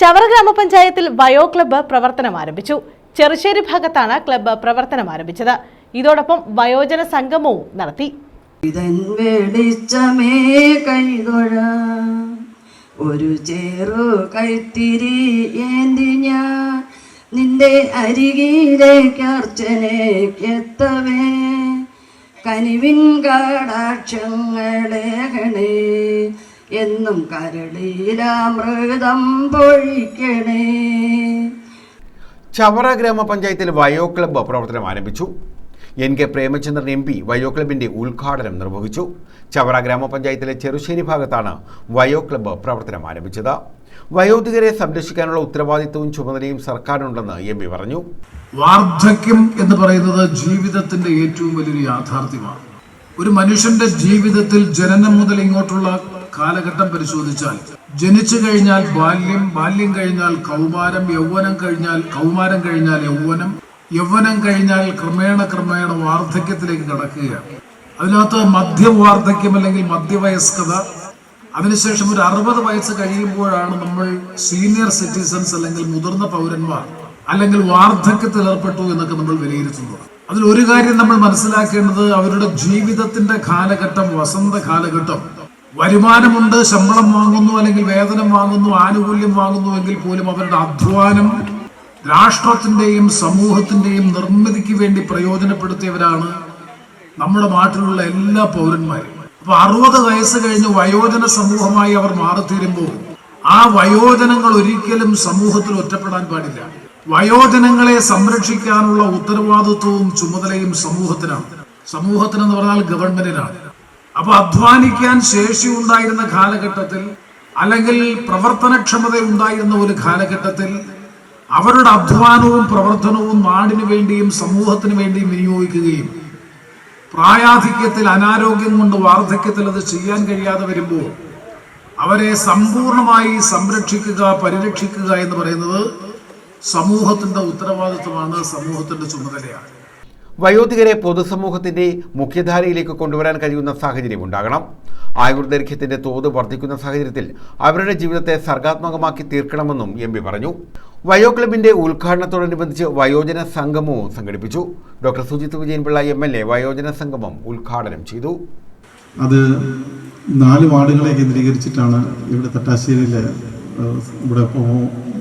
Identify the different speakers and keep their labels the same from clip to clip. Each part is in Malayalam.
Speaker 1: ചവറ ഗ്രാമപഞ്ചായത്തിൽ വയോ ക്ലബ്ബ് പ്രവർത്തനം ആരംഭിച്ചു. ചെറുശ്ശേരി ഭാഗത്താണ് ക്ലബ്ബ് പ്രവർത്തനം ആരംഭിച്ചത്. ഇതോടൊപ്പം വയോജന സംഗമവും നടത്തി.
Speaker 2: വെളിച്ചമേ കൈതൊഴ ഒരു ചേറു കൈത്തിരി ഏന്തി നിന്റെ അരികിലേക്ക് അർച്ചനയ്ക്കെത്തവേ കനിവിൻ കടാക്ഷങ്ങളേകണേ. എന്നും കരളീലാമൃതം പൊഴിക്കണേ.
Speaker 3: ചവറ ഗ്രാമപഞ്ചായത്തിൽ വയോ ക്ലബ്ബ് പ്രവർത്തനം ആരംഭിച്ചു. N K Premachandran M P വയോ ക്ലബിന്റെ ഉദ്ഘാടനം നിർവഹിച്ചു. ചവറ ഗ്രാമപഞ്ചായത്തിലെ ചെറുശ്ശേരി ഭാഗത്താണ് വയോ ക്ലബ്ബ് പ്രവർത്തനം ആരംഭിച്ചത്. വയോധികരെ സംരക്ഷിക്കാനുള്ള ഉത്തരവാദിത്വവും ചുമതലയും സർക്കാരിനുണ്ടെന്ന് എം പി പറഞ്ഞു.
Speaker 4: വാർദ്ധക്യം എന്ന് പറയുന്നത് ജീവിതത്തിന്റെ ഏറ്റവും വലിയൊരു യാഥാർത്ഥ്യമാണ്. ഒരു മനുഷ്യന്റെ ജീവിതത്തിൽ ജനനം മുതൽ ഇങ്ങോട്ടുള്ള കാലഘട്ടം പരിശോധിച്ചാൽ ജനിച്ചു കഴിഞ്ഞാൽ ബാല്യം ബാല്യം കഴിഞ്ഞാൽ കൗമാരം യൗവനം കഴിഞ്ഞാൽ കൗമാരം കഴിഞ്ഞാൽ യൗവനം യൗവനം കഴിഞ്ഞാൽ ക്രമേണ ക്രമേണ വാർദ്ധക്യത്തിലേക്ക് കടക്കുകയാണ്. അതിനകത്ത് മധ്യവാർദ്ധക്യം അല്ലെങ്കിൽ മധ്യവയസ്കത അതിനുശേഷം ഒരു അറുപത് വയസ്സ് കഴിയുമ്പോഴാണ് നമ്മൾ സീനിയർ സിറ്റിസൺസ് അല്ലെങ്കിൽ മുതിർന്ന പൗരന്മാർ അല്ലെങ്കിൽ വാർദ്ധക്യത്തിൽ ഏർപ്പെട്ടു എന്നൊക്കെ നമ്മൾ വിലയിരുത്തുന്നത് അതിൽ ഒരു കാര്യം നമ്മൾ മനസ്സിലാക്കേണ്ടത് അവരുടെ ജീവിതത്തിന്റെ കാലഘട്ടം വസന്ത കാലഘട്ടം വരുമാനമുണ്ട് ശമ്പളം വാങ്ങുന്നു അല്ലെങ്കിൽ വേതനം വാങ്ങുന്നു ആനുകൂല്യം വാങ്ങുന്നു എങ്കിൽ പോലും അവരുടെ അധ്വാനം രാഷ്ട്രത്തിന്റെയും സമൂഹത്തിന്റെയും നിർമ്മിതിക്ക് വേണ്ടി പ്രയോജനപ്പെടുത്തിയവരാണ് നമ്മുടെ നാട്ടിലുള്ള എല്ലാ പൗരന്മാരും. അപ്പൊ അറുപത് വയസ്സ് കഴിഞ്ഞ് വയോജന സമൂഹമായി അവർ മാറിത്തീരുമ്പോൾ ആ വയോജനങ്ങൾ ഒരിക്കലും സമൂഹത്തിൽ ഒറ്റപ്പെടാൻ പാടില്ല. വയോജനങ്ങളെ സംരക്ഷിക്കാനുള്ള ഉത്തരവാദിത്വവും ചുമതലയും സമൂഹത്തിനാണ്. സമൂഹത്തിനെന്ന് പറഞ്ഞാൽ ഗവൺമെന്റിനാണ്. അപ്പൊ അധ്വാനിക്കാൻ ശേഷി ഉണ്ടായിരുന്ന കാലഘട്ടത്തിൽ അല്ലെങ്കിൽ പ്രവർത്തനക്ഷമത ഉണ്ടായിരുന്ന ഒരു കാലഘട്ടത്തിൽ അവരുടെ അധ്വാനവും പ്രവർത്തനവും നാടിനു വേണ്ടിയും സമൂഹത്തിന് വേണ്ടിയും വിനിയോഗിക്കുകയും പ്രായാധിക്യത്തിൽ അനാരോഗ്യം കൊണ്ട് വാർദ്ധക്യത്തിൽ അത് ചെയ്യാൻ കഴിയാതെ വരുമ്പോൾ അവരെ സമ്പൂർണമായി സംരക്ഷിക്കുക പരിരക്ഷിക്കുക എന്ന് പറയുന്നത് സമൂഹത്തിന്റെ ഉത്തരവാദിത്വമാണ് സമൂഹത്തിന്റെ ചുമതലയാണ്.
Speaker 3: വയോധികരെ പൊതുസമൂഹത്തിന്റെ മുഖ്യധാരയിലേക്ക് കൊണ്ടുവരാൻ കഴിയുന്ന സാഹചര്യം ഉണ്ടാകണം. ആയുർദൈർഘ്യത്തിന്റെ തോത് വർദ്ധിക്കുന്ന സാഹചര്യത്തിൽ അവരുടെ ജീവിതത്തെ സർഗാത്മകമാക്കി തീർക്കണമെന്നും എം പി പറഞ്ഞു. വയോ ക്ലബിന്റെ ഉദ്ഘാടനത്തോടനുബന്ധിച്ച് വയോജന സംഗമവും സംഘടിപ്പിച്ചു. Doctor Sujith Vijayanpillai M L A വയോജന സംഗമം ഉദ്ഘാടനം ചെയ്തു.
Speaker 5: അത് നാല് വാർഡുകളെ കേന്ദ്രീകരിച്ചിട്ടാണ് ഇവിടെ തട്ടാശ്ശേരിയിലെ ഇവിടെ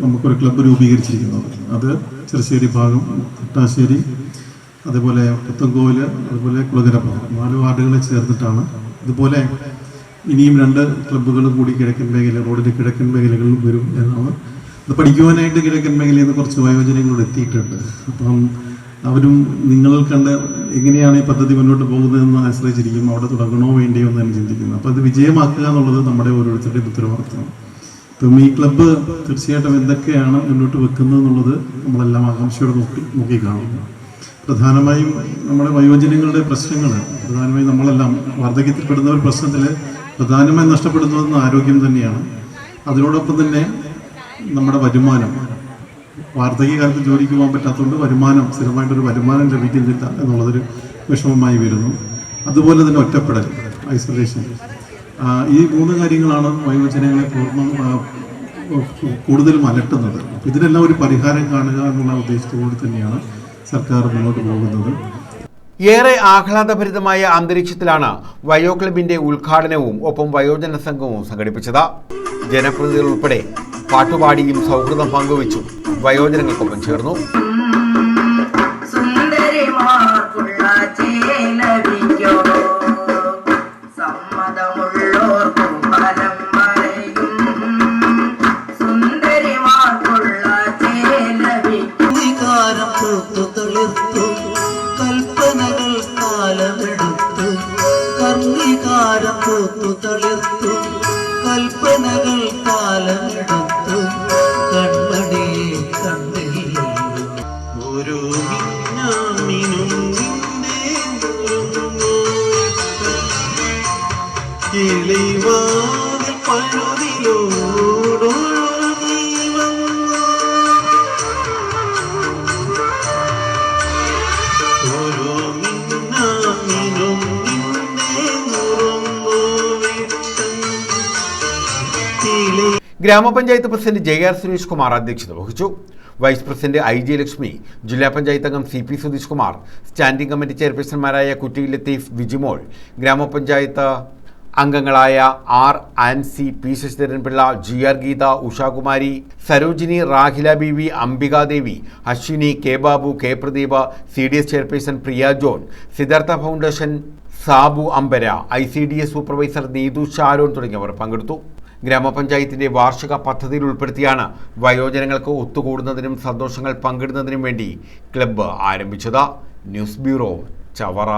Speaker 5: നമുക്കൊരു ക്ലബ്ബ് രൂപീകരിച്ചിരിക്കുന്നത്. അത് ചെറുശ്ശേരി ഭാഗം തട്ടാശ്ശേരി അതേപോലെ പുത്തൻകോവിൽ അതുപോലെ കുളകരപ്പുറം നാല് വാർഡുകളെ ചേർന്നിട്ടാണ് ഇതുപോലെ ഇനിയും രണ്ട് ക്ലബ്ബുകൾ കൂടി കിഴക്കൻ മേഖല റോഡിന്റെ കിഴക്കൻ മേഖലകളിൽ വരും എന്നാണ്. അത് പഠിക്കുവാനായിട്ട് കിഴക്കൻ മേഖലയിൽ നിന്ന് കുറച്ച് വയോജനങ്ങളോട് എത്തിയിട്ടുണ്ട്. അപ്പം അവരും നിങ്ങൾ കണ്ട് എങ്ങനെയാണ് ഈ പദ്ധതി മുന്നോട്ട് പോകുന്നതെന്ന് ആശ്രയിച്ചിരിക്കും അവിടെ തുടങ്ങണോ വേണ്ടിയോ എന്ന് തന്നെ ചിന്തിക്കുന്നത്. അപ്പോൾ അത് വിജയമാക്കുക എന്നുള്ളത് നമ്മുടെ ഓരോരുത്തരുടെയും ഉത്തരവാദിത്തമാണ് അപ്പം ഈ ക്ലബ്ബ് തീർച്ചയായിട്ടും എന്തൊക്കെയാണ് മുന്നോട്ട് വെക്കുന്നത് എന്നുള്ളത് നമ്മളെല്ലാം ആകാംക്ഷയോടെ നോക്കി നോക്കി കാണുന്നു പ്രധാനമായും നമ്മുടെ വയോജനങ്ങളുടെ പ്രശ്നങ്ങൾ പ്രധാനമായും നമ്മളെല്ലാം വാർദ്ധക്യത്തിൽപ്പെടുന്ന ഒരു പ്രശ്നത്തിൽ പ്രധാനമായും നഷ്ടപ്പെടുന്നതെന്ന് ആരോഗ്യം തന്നെയാണ്. അതിനോടൊപ്പം തന്നെ നമ്മുടെ വരുമാനം. വാർദ്ധക്യകാലത്ത് ജോലിക്ക് പോകാൻ പറ്റാത്തതുകൊണ്ട് വരുമാനം സ്ഥിരമായിട്ടൊരു വരുമാനം ലഭിക്കുന്നില്ല എന്നുള്ളതൊരു വിഷമമായി വരുന്നു. അതുപോലെ തന്നെ ഒറ്റപ്പെടൽ ഐസൊലേഷൻ. ഈ മൂന്ന് കാര്യങ്ങളാണ് വയോജനങ്ങളെ പൂർണം കൂടുതലും അലട്ടുന്നത്. ഇതിനെല്ലാം ഒരു പരിഹാരം കാണുക എന്നുള്ള ഉദ്ദേശത്തോടെ തന്നെയാണ് സർക്കാർ മുന്നോട്ട് പോകുന്നത്.
Speaker 3: ഏറെ ആഹ്ലാദഭരിതമായ അന്തരീക്ഷത്തിലാണ് വയോ ക്ലബിന്റെ ഉദ്ഘാടനവും ഒപ്പം വയോജന സംഘവും സംഘടിപ്പിച്ചത്. ജനപ്രതിനിധികൾ ഉൾപ്പെടെ പാട്ടുപാടിയും സൗഹൃദം പങ്കുവച്ചു വയോജനങ്ങൾക്കൊപ്പം ചേർന്നു.
Speaker 6: താരം പൂത്തു തളിർത്തു കൽപ്പനകൾ കാലമെടുത്തു കൺമണിയെ കണ്ടില്ല ഓരോ വിജ്ഞാനിനും കിളിവാതിൽ പഴു
Speaker 3: ഗ്രാമപഞ്ചായത്ത് president J R Suresh Kumar അധ്യക്ഷത വഹിച്ചു. Vice president I J Lakshmi ജില്ലാ പഞ്ചായത്ത് അംഗം C P Sudheesh Kumar standing committee ചെയർപേഴ്സൺമാരായ Kutty Latheef Vijimol ഗ്രാമപഞ്ചായത്ത് അംഗങ്ങളായ R Ancy P Sasidharanpillai G R Geetha Ushakumari Sarojini Rahila B V Ambikadevi Aswini K Babu K Pradeep C D S chairperson Priya John Siddhartha foundation Sabu Ambara I C D S supervisor Neethu Sharon തുടങ്ങിയവർ പങ്കെടുത്തു. ഗ്രാമപഞ്ചായത്തിന്റെ വാർഷിക പദ്ധതിയിൽ ഉൾപ്പെടുത്തിയാണ് വയോജനങ്ങൾക്ക് ഒത്തുകൂടുന്നതിനും സന്തോഷങ്ങൾ പങ്കിടുന്നതിനും വേണ്ടി ക്ലബ്ബ് ആരംഭിച്ചത്. News bureau Chavara.